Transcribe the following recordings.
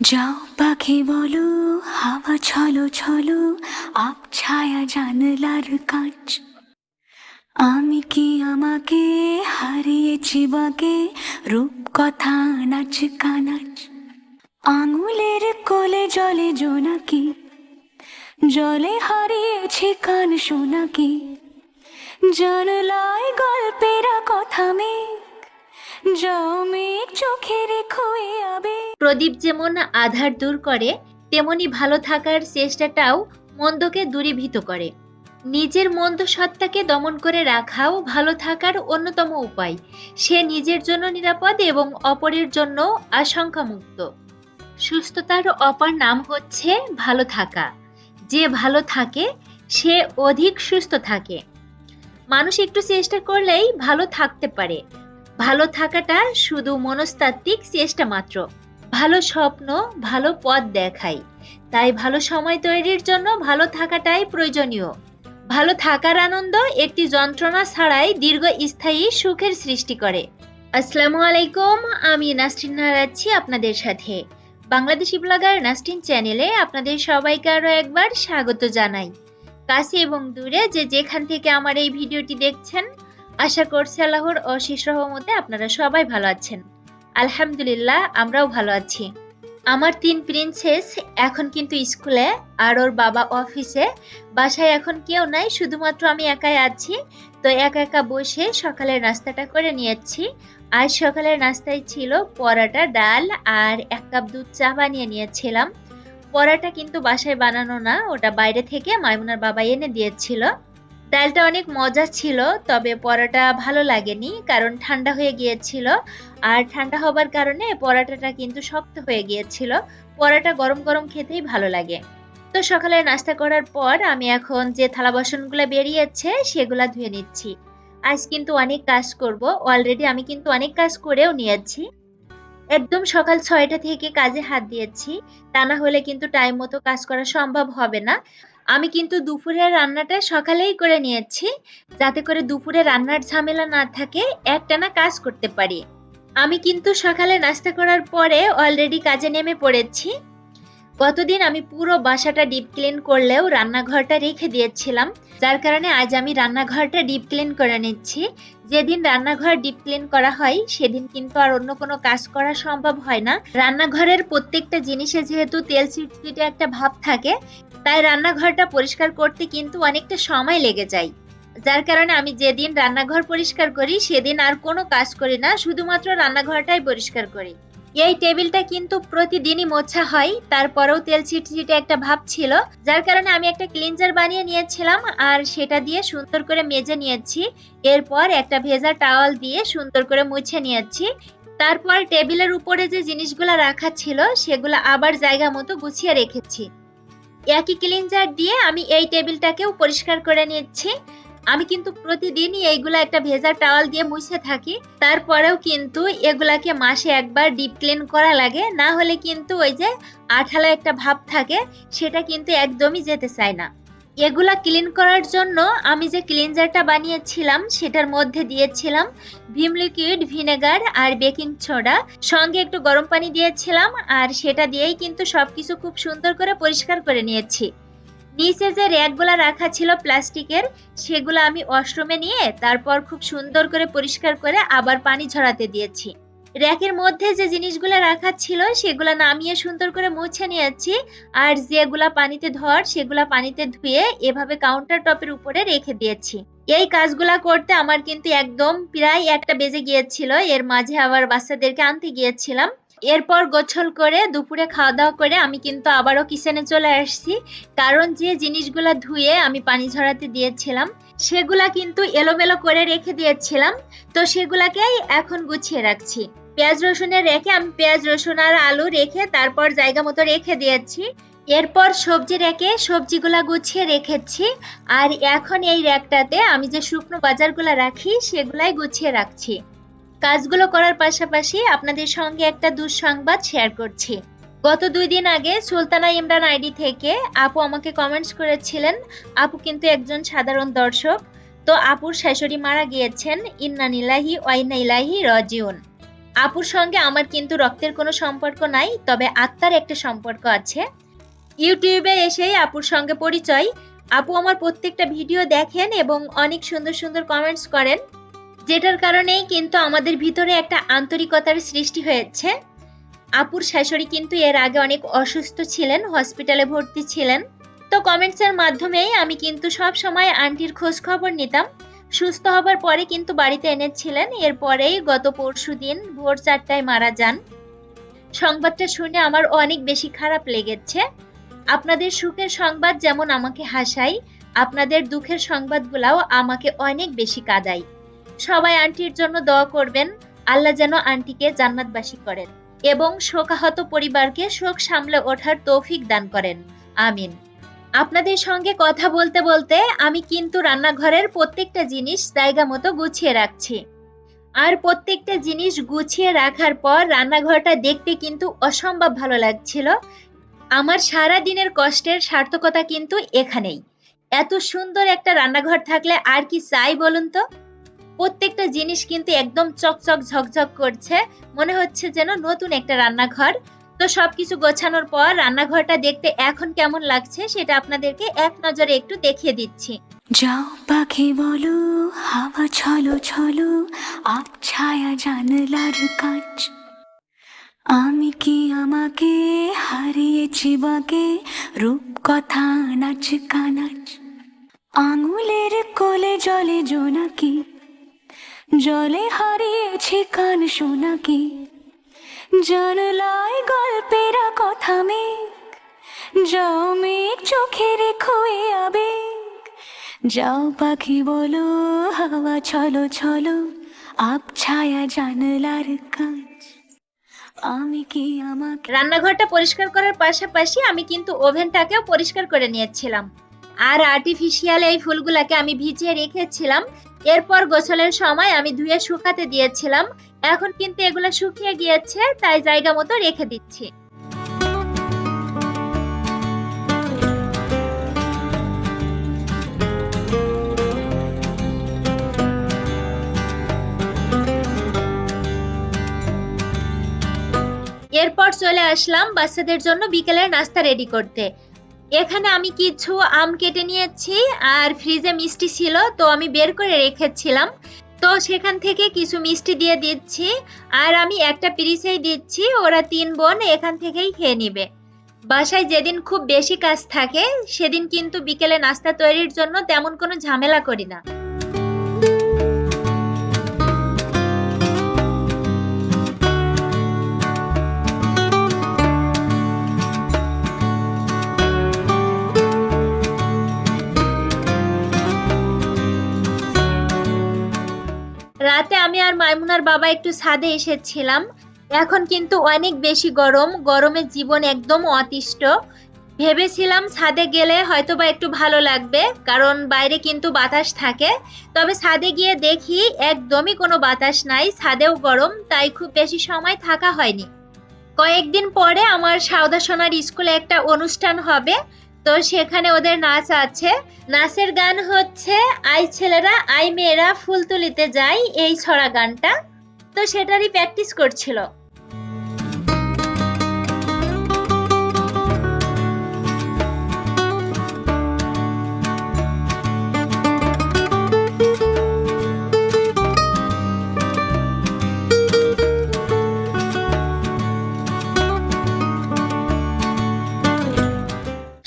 যাও পাখি বলো, হাওয়া ছলো ছলো ছায়া জানলার কাঁচ। আমি কি আমাকে হারিয়েছি বাকে রূপ কথা নাচ, কানাচ? আঙুলের কোলে জলে জোনাকি জলে হারিয়েছি কান শোনাকি জানলায় গল্পেরা কথা মেঘ প্রদীপ যেমন আধার দূর করে, তেমনি ভালো থাকার চেষ্টাটাও মন্দকে দূরীভূত করে। নিজের মন্দ সত্তাকে দমন করে রাখাও ভালো থাকার অন্যতম উপায়। সে নিজের জন্য নিরাপদ এবং অপরের জন্য আশঙ্কামুক্ত। সুস্থতার অপর নাম হচ্ছে ভালো থাকা। যে ভালো থাকে, সে অধিক সুস্থ থাকে। মানুষ একটু চেষ্টা করলেই ভালো থাকতে পারে। ভালো থাকাটা শুধু মনস্তাত্ত্বিক চেষ্টা মাত্র। ভালো স্বপ্ন, ভালো পথ দেখায় তাই ভালো সময় তৈরির জন্য ভালো থাকাটাই প্রয়োজনীয়। ভালো থাকার আনন্দ একটি যন্ত্রণা ছাড়াই দীর্ঘস্থায়ী সুখের সৃষ্টি করে। আসসালামু আলাইকুম, আমি নাসরিন নারাচ্ছি আপনাদের সাথে। বাংলাদেশি ব্লগার নাসরিন চ্যানেলে আপনাদের সবাইকে আরও একবার স্বাগত জানাই। কাছে এবং দূরে যে যেখান থেকে আমার এই ভিডিওটি দেখছেন আশা করছি আল্লাহর অশেষ রহমতে আপনারা সবাই ভালো আছেন। আলহামদুলিল্লাহ, আমরাও ভালো আছি। আমার তিন প্রিন্সেস এখন কিন্তু স্কুলে, আর ওর বাবা অফিসে বাসায় এখন কেউ নাই, শুধুমাত্র আমি একাই আছি। তো একা একা বসে সকালের নাস্তাটা করে নিয়েছি। আজ সকালের নাস্তায় ছিল পরাটা ডাল আর এক কাপ দুধ চা বানিয়ে নিয়েছিলাম। পরাটা কিন্তু বাসায় বানানো না, ওটা বাইরে থেকে মাইমুনার বাবা এনে দিয়েছিল। ডালটা অনেক মজা ছিল, তবে পরোটা ভালো লাগেনি, কারণ ঠান্ডা হয়ে গিয়েছিল। আর ঠান্ডা হবার কারণে পরোটাটা কিন্তু শক্ত হয়ে গিয়েছিল। পরোটা গরম গরম খেতেই ভালো লাগে। তো সকালে নাস্তা করার পর আমি এখন যে থালা বাসনগুলো বেরিয়েছে, সেগুলা ধুয়ে নিচ্ছি। আজ কিন্তু অনেক কাজ করব অলরেডি আমি কিন্তু অনেক কাজ করেও নিয়েছি। একদম সকাল ছয়টা থেকে কাজে হাত দিয়েছি। তা না হলে কিন্তু টাইম মতো কাজ করা সম্ভব হবে না। আমি কিন্তু দুপুরের রান্নাটা সকালেই করে নিয়েছি, যাতে করে দুপুরে রান্নার ঝামেলা না থাকে, একটানা কাজ করতে পারি। আমি কিন্তু সকালে নাস্তা করার পরে অলরেডি কাজে নেমে পড়েছি। গতদিন আমি পুরো বাসাটা ডিপ ক্লিন করলেও রান্নাঘরটা রেখে দিয়েছিলাম। যার কারণে আজ আমি রান্নাঘরটা ডিপ ক্লিন করে নিচ্ছি। যেদিন রান্নাঘর ডিপ ক্লিন করা হয়, সেদিন কিন্তু আর অন্য কোনো কাজ করা সম্ভব হয় না। রান্নাঘরের প্রত্যেকটা জিনিসে যেহেতু তেল চিটচিটে একটা ভাব থাকে তাই রান্নাঘরটা পরিষ্কার করতে কিন্তু অনেকটা সময় লেগে যায়। যার কারণে আমি যেদিন রান্নাঘর পরিষ্কার করি, সেদিন আর কোনো কাজ করি না, শুধুমাত্র রান্নাঘরটাই পরিষ্কার করি। এই টেবিলটা কিন্তু প্রতিদিনই মোছা হয়, তারপরেও তেল ছিটছিটে একটা ভাব ছিল, যার কারণে আমি একটা ক্লিনজার বানিয়ে নিয়েছিলাম, আর সেটা দিয়ে সুন্দর করে মেজে নিয়েছি। এরপর একটা ভেজা টাওয়াল দিয়ে সুন্দর করে মুছে নিয়েছি। তারপর টেবিলের উপরে যে জিনিসগুলো রাখা ছিল, সেগুলো আবার জায়গা মতো গুছিয়ে রেখেছি। একই ক্লিনজার দিয়ে আমি এই টেবিলটাকেও পরিষ্কার করে নিচ্ছি। আমি কিন্তু প্রতিদিনই এইগুলো একটা ভেজা টাওয়াল দিয়ে মুছে থাকি। তারপরেও কিন্তু এগুলাকে মাসে একবার ডিপ ক্লিন করা লাগে। না হলে কিন্তু ওই যে আঠালো একটা ভাব থাকে, সেটা কিন্তু একদমই যেতে চায় না। এগুলা ক্লিন করার জন্য আমি যে ক্লিনজারটা বানিয়েছিলাম, সেটার মধ্যে দিয়েছিলাম ভিম লিকুইড ভিনেগার আর বেকিং সোডা সঙ্গে একটু গরম পানি দিয়েছিলাম আর সেটা দিয়েই কিন্তু সবকিছু খুব সুন্দর করে পরিষ্কার করে নিয়েছি। নিচে যে র্যাকগুলা রাখা ছিল প্লাস্টিকের, সেগুলো আমি ওয়াশরুমে নিয়ে তারপর খুব সুন্দর করে পরিষ্কার করে আবার পানি ঝরাতে দিয়েছি। র্যাকের মধ্যে যে জিনিসগুলো রাখা ছিল সেগুলো নামিয়ে সুন্দর করে মুছে নিয়েছি। আর যেগুলা পানিতে ধর সেগুলা পানিতে ধুয়ে এভাবে কাউন্টার টপের উপরে রেখে দিয়েছি। এই কাজগুলা করতে আমার কিন্তু একদম প্রায় একটা বেজে গিয়েছিল। এর মাঝে আবার বাচ্চাদেরকে আনতে গিয়েছিলাম। এরপর গোছল করে দুপুরে খাওয়া দাওয়া করে আমি কিন্তু আবারও কিচেনে চলে আসছি। কারণ যে জিনিসগুলা ধুয়ে আমি পানি ঝরাতে দিয়েছিলাম, সেগুলা কিন্তু এলোমেলো করে রেখে দিয়েছিলাম। তো সেগুলাকেই এখন গুছিয়ে রাখছি। পেঁয়াজ রসুনের রেখে আমি পেঁয়াজ রসুন আর আলু রেখে তারপর জায়গা মতো রেখে দিয়েছি। এরপর সবজি রেখে সবজিগুলা গুছিয়ে রেখেছি। আর এখন এই র্যাকটাতে আমি যে শুকনো বাজারগুলা রাখি, সেগুলাই গুছিয়ে রাখছি। কাজগুলো করার পাশাপাশি আপনাদের সঙ্গে একটা দুঃসংবাদ শেয়ার করছি। গত দুই দিন আগে সুলতানা ইমরান আইডি থেকে আপু আমাকে কমেন্টস করেছিলেন, আপু কিন্তু একজন সাধারণ দর্শক। তো আপুর শাশুড়ি মারা গিয়েছেন। ইন্না নিলাহি ওয়াইনা ইলাহি রজিউন। আপুর সঙ্গে আমার কিন্তু রক্তের কোনো সম্পর্ক নাই, তবে আত্মার একটা সম্পর্ক আছে। ইউটিউবে এসেই আপুর সঙ্গে পরিচয়। আপু আমার প্রত্যেকটা ভিডিও দেখেন এবং অনেক সুন্দর সুন্দর কমেন্টস করেন, যেটার কারণেই কিন্তু আমাদের ভিতরে একটা আন্তরিকতার সৃষ্টি হয়েছে। আপুর শাশুড়ি কিন্তু এর আগে অনেক অসুস্থ ছিলেন হসপিটালে ভর্তি ছিলেন। তো কমেন্টসের মাধ্যমেই আমি কিন্তু সব সময় আন্টির খোঁজ খবর নিতাম। সুস্থ হবার পরে কিন্তু বাড়িতে এনেছিলেন। এরপরেই গত পরশুদিন ভোর চারটায় মারা যান। সংবাদটা শুনে আমার অনেক বেশি খারাপ লেগেছে। আপনাদের সুখের সংবাদ যেমন আমাকে হাসাই আপনাদের দুঃখের সংবাদগুলাও আমাকে অনেক বেশি কাঁদায়। সবাই আন্টির জন্য দোয়া করবেন, আল্লাহ যেন আন্টিকে জান্নাতবাসী করেন এবং শোকাহত পরিবারকে শোক সামলে ওঠার তৌফিক দান করেন। আমিন। আপনাদের সঙ্গে কথা বলতে বলতে আমি কিন্তু রান্নাঘরের প্রত্যেকটা জিনিস জায়গা মতো গুছিয়ে রাখছি। আর প্রত্যেকটা জিনিস গুছিয়ে রাখার পর রান্নাঘরটা দেখতে কিন্তু অসম্ভব ভালো লাগছিল। আমার সারা দিনের কষ্টের সার্থকতা কিন্তু এখানেই। এত সুন্দর একটা রান্নাঘর থাকলে আর কি চাই বলুন তো? প্রত্যেকটা জিনিস কিন্তু একদম চকচক ঝকঝক করছে। মনে হচ্ছে যেন নতুন একটা রান্নাঘর। তো সবকিছু গোছানোর পর রান্নাঘরটা দেখতে এখন কেমন লাগছে সেটা আপনাদেরকে এক নজরে একটু দেখিয়ে দিচ্ছি। যাও পাখি বলো, হাওয়া ছলো ছলো আপ ছায়া জানলার কাজ আমি কি আমাকে হারিয়েছি বাকে? রূপ কথা নাচ, কানাচ। আঙুলের কোলে জলে জোনাকি জলে হারিয়েছি কান শোনাকি জানলায় গল্পেরা কথা মেঘ। যাও মেঘ চোখে রেখো এ আবেগ। যাও পাখি বলো, হাওয়া ছলো ছলো আপ ছায়া জানলার কাজ আমি কি আমাকে রান্নাঘরটা পরিষ্কার করার পাশাপাশি আমি কিন্তু ওভেনটাকেও পরিষ্কার করে নিয়েছিলাম। আর আর্টিফিশিয়াল এই ফুলগুলাকে আমি ভিজিয়ে রেখেছিলাম এরপর গোসলের সময় আমি ধুয়ে শুকাতে দিয়েছিলাম। এখন কিন্তু এগুলো শুকিয়ে গিয়েছে, তাই জায়গা মতো রেখে দিচ্ছি। এরপর চলে আসলাম বাচ্চাদের জন্য বিকেলের নাস্তা রেডি করতে। এখানে আমি কিছু আম কেটে নিয়েছি আর ফ্রিজে মিষ্টি ছিল, তো আমি বের করে রেখেছিলাম। তো সেখান থেকে কিছু মিষ্টি দিয়ে দিচ্ছি আর আমি একটা পিরিসেই দিচ্ছি, ওরা তিন বোন এখান থেকেই খেয়ে নিবে। বাসায় যেদিন খুব বেশি কাজ থাকে, সেদিন কিন্তু বিকেলে নাস্তা তৈরির জন্য তেমন কোনো ঝামেলা করি না। মাইমুনার বাবা একটু ছাদে এসেছিলাম। এখন কিন্তু অনেক বেশি গরম, গরমে জীবন একদম অতিষ্ঠ। ভেবেছিলাম ছাদে গেলে হয়তোবা একটু ভালো লাগবে, কারণ বাইরে কিন্তু বাতাস থাকে। তবে ছাদে গিয়ে দেখি একদমই কোনো বাতাস নাই, ছাদেও গরম, তাই খুব বেশি সময় থাকা হয়নি। কয়েকদিন পরে আমার সাউদা সোনার স্কুলে একটা অনুষ্ঠান হবে তো সেখানে ওদের নাচ আছে। নাচের গান হচ্ছে, আই ছেলেরা, আই মেয়েরা ফুল তুলিতে যাই এই ছড়া গানটা। তো সেটারই প্র্যাকটিস করছিল।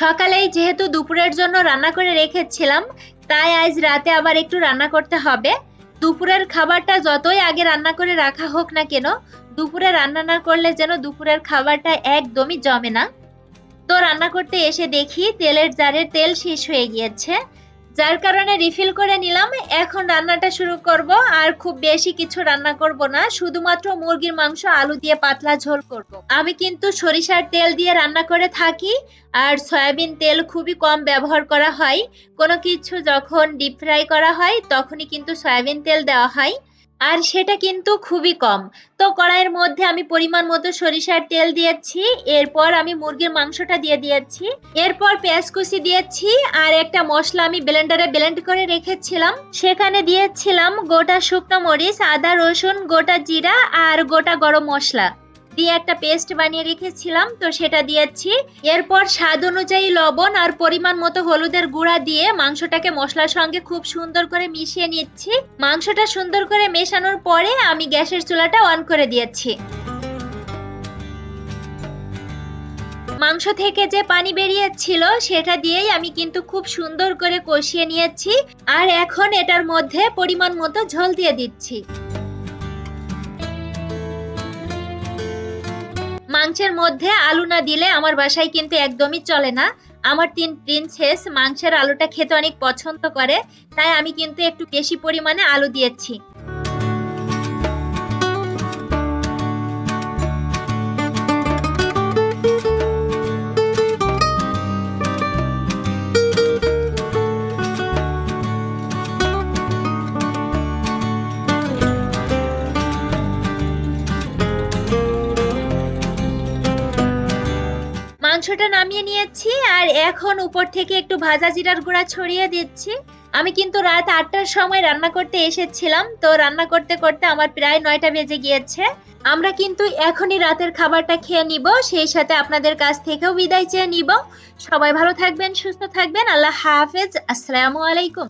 সকালেই যেহেতু দুপুরের জন্য রান্না করে রেখেছিলাম, তাই আজ রাতে আবার একটু রান্না করতে হবে। দুপুরের খাবারটা যতই আগে রান্না করে রাখা হোক না কেন, দুপুরে রান্না না করলে যেন দুপুরের খাবারটা একদমই জমে না। তো রান্না করতে এসে দেখি তেলের জারের তেল শেষ হয়ে গিয়েছে। যার কারণে রিফিল করে নিলাম। এখন রান্নাটা শুরু করব, আর খুব বেশি কিছু রান্না করব না, শুধুমাত্র মুরগির মাংস, আলু দিয়ে পাতলা ঝোল করব। আমি কিন্তু সরিষার তেল দিয়ে রান্না করে থাকি, আর সয়াবিন তেল খুবই কম ব্যবহার করা হয়। কোনো কিছু যখন ডিপ ফ্রাই করা হয়, তখনই কিন্তু সয়াবিন তেল দেওয়া হয়। আর সেটা কিন্তু খুবই কম। তো কড়াইয়ের মধ্যে আমি পরিমাণ মতো সরিষার তেল দিয়েছি, এরপর আমি মুরগির মাংসটা দিয়ে দিয়েছি, এরপর পেঁয়াজ কুচি দিয়েছি, আর একটা মশলা আমি ব্লেন্ডারে ব্লেন্ড করে রেখেছিলাম। সেখানে দিয়েছিলাম গোটা শুকনো মরিচ, আদা, রসুন, গোটা জিরা আর গোটা গরম মশলা। দিয়ে একটা পেস্ট বানিয়ে রেখেছিলাম, তো সেটা দিয়েছি। এরপর স্বাদ অনুযায়ী লবণ আর পরিমাণ মতো হলুদের গুঁড়া দিয়ে মাংসটাকে মশলার সঙ্গে খুব সুন্দর করে মিশিয়ে নিচ্ছি। মাংসটা সুন্দর করে মেশানোর পরে আমি গ্যাসের চুলাটা অন করে দিয়েছি। মাংস থেকে যে পানি বেরিয়েছিল, সেটা দিয়েই আমি কিন্তু খুব সুন্দর করে কষিয়ে নিয়েছি। আর এখন এটার মধ্যে পরিমাণ মতো ঝোল দিয়ে দিচ্ছি। মাংসের মধ্যে আলু না দিলে আমার বাসায় কিন্তু একদমই চলে না। আমার তিন প্রিন্সেস মাংসের আলুটা খেতে অনেক পছন্দ করে, তাই আমি কিন্তু একটু বেশি পরিমাণে আলু দিয়েছি। মাংসটা নামিয়ে নিয়েছি আর এখন উপর থেকে একটু ভাজা জিরার গুঁড়া ছড়িয়ে দিচ্ছি। আমি কিন্তু রাত আটটার সময় রান্না করতে এসেছিলাম, তো রান্না করতে করতে আমার প্রায় নয়টা বেজে গিয়েছে। আমরা কিন্তু এখনই রাতের খাবারটা খেয়ে নিব, সেই সাথে আপনাদের কাছ থেকেও বিদায় চেয়ে নিব। সবাই ভালো থাকবেন, সুস্থ থাকবেন, আল্লাহ হাফেজ, আসসালামু আলাইকুম।